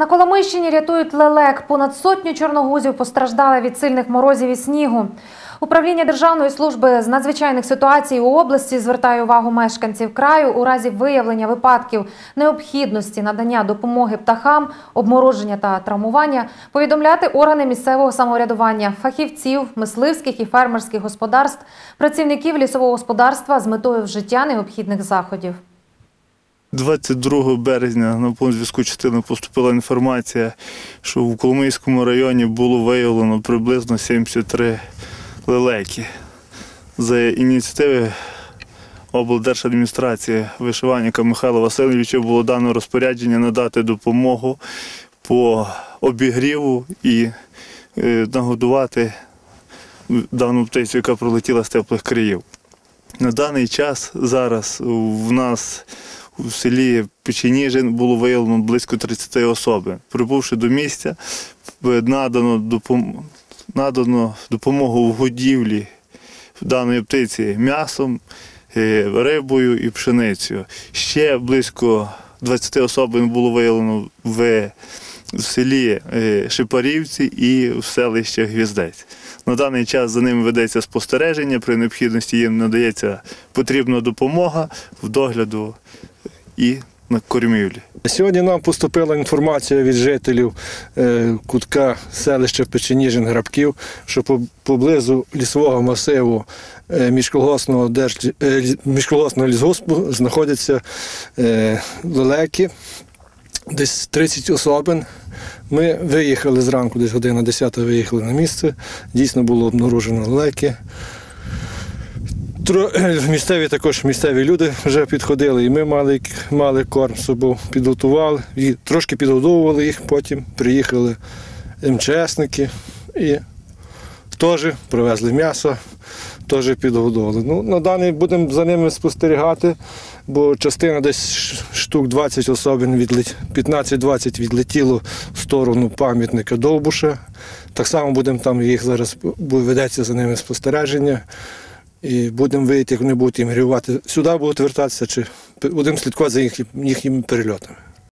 На Коломийщині рятують лелек. Понад сотню чорногузів постраждали від сильних морозів і снігу. Управління Державної служби з надзвичайних ситуацій у області звертає увагу мешканців краю у разі виявлення випадків необхідності надання допомоги птахам, обмороження та травмування, повідомляти органи місцевого самоврядування, фахівців, мисливських і фермерських господарств, працівників лісового господарства з метою вжиття необхідних заходів. 22 березня на пункт зв'язку частини поступила інформація, що в Коломийському районі було виявлено приблизно 73 лелеки. За ініціативи облдержадміністрації вишиванника Михайла Васильовича було дано розпорядження надати допомогу по обігріву і е, нагодувати дану птицю, яка прилетіла з теплих країв. На даний час зараз в нас у селі Печеніжин було виявлено близько 30 особин. Прибувши до місця, надано, допом... надано допомогу в годівлі даної птиці м'ясом, е, рибою і пшеницею. Ще близько 20 особин було виявлено в в селі е, Шипарівці і в селищі Гвіздець. На даний час за ними ведеться спостереження, при необхідності їм надається потрібна допомога в догляду і на кормівлі. Сьогодні нам поступила інформація від жителів е, кутка селища Печеніжин Грабків, що поблизу лісового масиву е, міжколгосного, держ... е, міжколгосного лісгоспу знаходяться лелеки, десь 30 особин. Ми виїхали зранку, десь година 10 виїхали на місце. Дійсно було обнаружено лелеки. Тро- Місцеві також місцеві люди вже підходили, і ми мали, мали корм з собою, підготували, і трошки підгодовували їх, потім приїхали МЧСники і теж привезли м'ясо, теж підгодовували. Ну, на даний будемо за ними спостерігати, бо частина десь штук 20 особин, відлет... 15-20 відлетіло в сторону пам'ятника Довбуша. Так само будемо там їх зараз ведеться за ними спостереження. І будемо вийти, як вони будуть іммігрувати. Сюди будуть вертатися, чи будемо слідкувати за їхнім, їхніми перельотами.